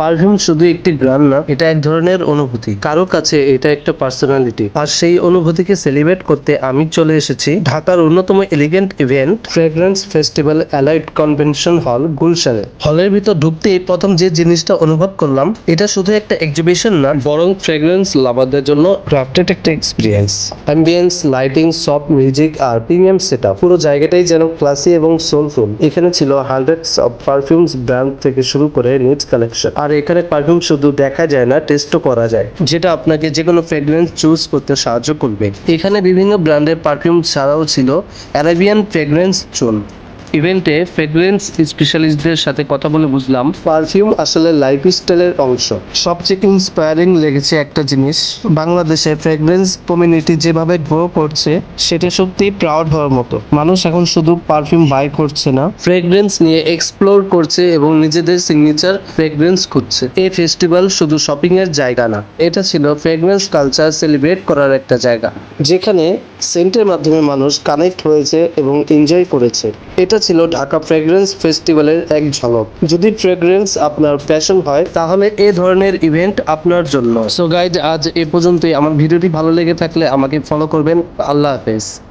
Perfume শুধু একটি গ্রাম না, এটা এক ধরনের অনুভূতি। কারও কাছে এটা একটা পার্সোনালিটি। আর সেই অনুভূতিকে সেলিব্রেট করতে আমি চলে এসেছি ঢাকার অন্যতম elegant event fragrance festival allied convention hall গুলশানে। হলের ভিতর ঢুকতেই প্রথম যে জিনিসটা অনুভব করলাম, এটা শুধু একটা এক্সিবিশন না, বরং ফ্রেগ্রেন্স লাভারদের জন্য ক্রাফটেড একটা experience ambience lighting soft music আর প্রিমিয়াম সেটআপ পুরো জায়গাটাই যেন ক্লাসি এবং সোলফুল এখানে ছিল হান্ড্রেডস অফ পারফিউমস ব্র্যান্ড থেকে শুরু করে নিজ কালেকশন আর এখানে পারফিউম শুধু দেখা যায় না টেস্টও করা যায়, যেটা আপনাকে যে কোনো ফ্রেগরেন্স চুজ করতে সাহায্য করবে। এখানে বিভিন্ন ব্র্যান্ডের পারফিউম ছাড়াও ছিল অ্যারাবিয়ান ফ্রেগরেন্স চুন ইভেন্টে ফ্রেগ্রেন্স স্পেশালিস্টদের সাথে কথা বলে বুঝলাম। পারফিউম আসলে লাইফ স্টাইলের অংশ। সবচেয়ে ইন্সপায়ারিং লেগেছে একটা জিনিস, বাংলাদেশে ফ্রেগরেন্স কমিউনিটি যেভাবে গ্রো করছে, সেটা সত্যি প্রাউড হওয়ার মতো। মানুষ এখন শুধু পারফিউম বাই করছে না ফ্রেগরেন্স নিয়ে এক্সপ্লোর করছে এবং নিজেদের সিগনেচার ফ্রেগরেন্স খুঁজছে। এই ফেস্টিভ্যাল শুধু শপিং এর জায়গা না, এটা ছিল ফ্রেগরেন্স কালচার সেলিব্রেট করার একটা জায়গা, যেখানে সেন্টের মাধ্যমে মানুষ কানেক্ট হয়েছে এবং এনজয় করেছে। এটা ছিল ঢাকা ফ্রেগরেন্স ফেস্টিভ্যালের এক ঝলক। যদি ফ্রেগরেন্স আপনার প্যাশন হয়, তাহলে এ ধরনের ইভেন্ট আপনার জন্য। সো গাইড আজ এ পর্যন্তই। আমার ভিডিওটি ভালো লেগে থাকলে আমাকে ফলো করবেন। আল্লাহ হাফেজ।